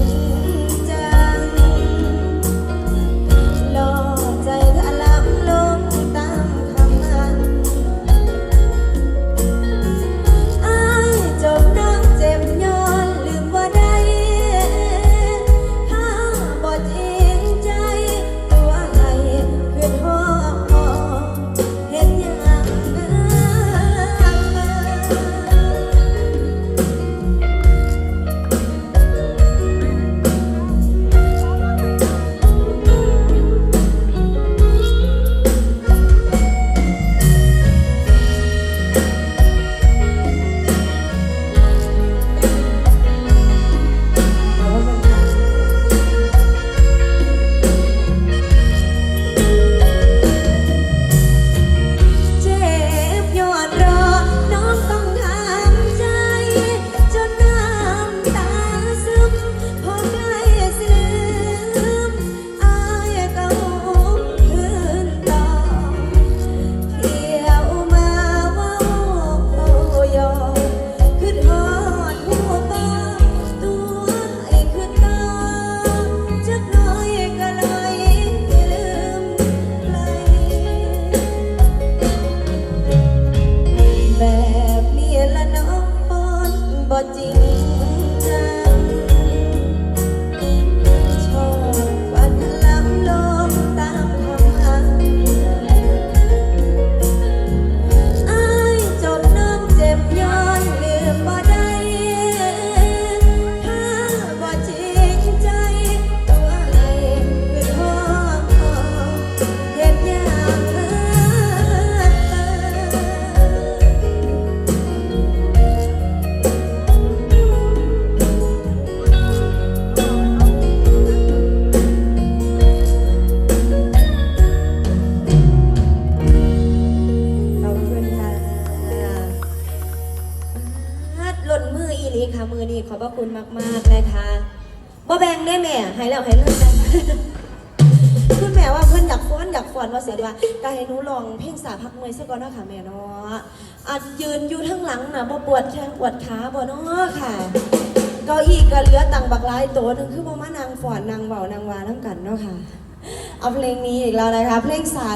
love. but in อีหลีค่ะมือนี้ขอบพระคุณมากๆเลยค่ะบ่แบ่งได้แม่หายแล้วหายเลยนคุณแม่ว่าเพื่อนอยากฟ้อนอยากฟ้อนว่าเสียดีว่าได้หนูลองเพ่งสาพักมวยซะก่อนเนาะค่ะแม่เนาะอัดยืนอยู่ทั้งหลังนะบ่ปวดแข้งปวดขาบ่เนาะค่ะเก้าอี้ก็เหลือตังบักไลายตัวหนึ่งคือบ่มานางฟ้อนนางเบานางวาทั้งกันเนาะค่ะ เอาเพลงนี้อีกแล้วนะคะเพลงสา